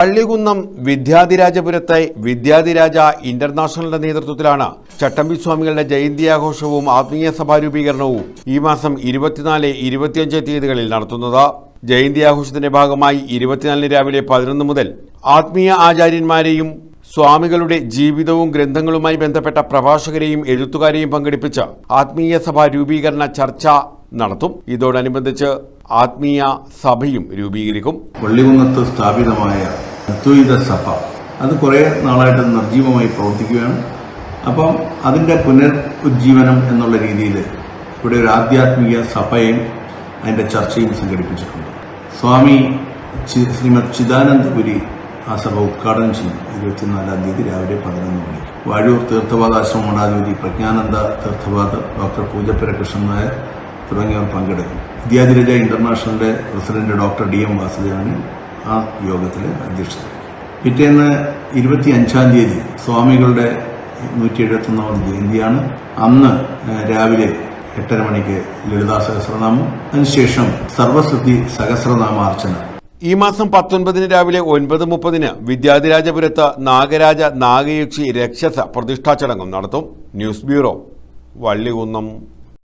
പള്ളികുന്നം വിദ്യാധിരാജപുരത്തെ വിദ്യാധിരാജ ഇന്റർനാഷണലിന്റെ നേതൃത്വത്തിലാണ് ചട്ടമ്പി സ്വാമികളുടെ ജയന്തി ആഘോഷവും ആത്മീയ സഭാ രൂപീകരണവും ഈ മാസം ഇരുപത്തിനാല് ഇരുപത്തിയഞ്ച് തീയതികളിൽ നടത്തുന്നത്. ജയന്തി ആഘോഷത്തിന്റെ ഭാഗമായി ഇരുപത്തിനാലിന് രാവിലെ പതിനൊന്ന് മുതൽ ആത്മീയ ആചാര്യന്മാരെയും സ്വാമികളുടെ ജീവിതവും ഗ്രന്ഥങ്ങളുമായി ബന്ധപ്പെട്ട പ്രഭാഷകരെയും എഴുത്തുകാരെയും പങ്കെടുപ്പിച്ച് ആത്മീയ സഭാ രൂപീകരണ ചർച്ച നടത്തും. ഇതോടനുബന്ധിച്ച് ആത്മീയ സഭയും രൂപീകരിക്കും. പള്ളികുന്നത്ത് സ്ഥാപിതമായ അദ്വൈത സഭ. അത് കുറേ നാളായിട്ട് നിർജീവമായി പ്രവർത്തിക്കുകയാണ്. അപ്പം അതിന്റെ പുനരുജ്ജീവനം എന്നുള്ള രീതിയിൽ ഇവിടെ ഒരു ആധ്യാത്മിക സഭയും അതിന്റെ ചർച്ചയും സംഘടിപ്പിച്ചിട്ടുണ്ട്. സ്വാമി ശ്രീമദ് ചിദാനന്ദപുരി ആ സഭ ഉദ്ഘാടനം ചെയ്യും. ഇരുപത്തിനാലാം തീയതി രാവിലെ പതിനൊന്ന് മണിക്ക് വാഴൂർ തീർത്ഥവാദാശ്രമ മഠാധിപതി പ്രജ്ഞാനന്ദ തീർത്ഥവാദ ഡോക്ടർ പൂജപ്പുര കൃഷ്ണൻ നായർ തുടങ്ങിയവർ പങ്കെടുക്കും. Vidyadhiraja ഇന്റർനാഷണലിന്റെ president doctor D M Vasudevan ആ യോഗത്തിൽ അധ്യക്ഷത. പിറ്റേന്ന് ഇരുപത്തി അഞ്ചാം തീയതി സ്വാമികളുടെ നൂറ്റി എഴുപത്തൊന്നാമത് ജയന്തിയാണ്. അന്ന് രാവിലെ എട്ടര മണിക്ക് ലളിതാ സഹസ്രനാമം. അതിനുശേഷം സർവശ്രുതി സഹസ്രനാമാർച്ചന. ഈ മാസം പത്തൊൻപതിന് രാവിലെ ഒൻപത് മുപ്പതിന് വിദ്യാധിരാജപുരത്ത് നാഗരാജ നാഗയക്ഷി രക്ഷസ പ്രതിഷ്ഠാ ചടങ്ങും നടത്തും. News bureau Vallikunnam.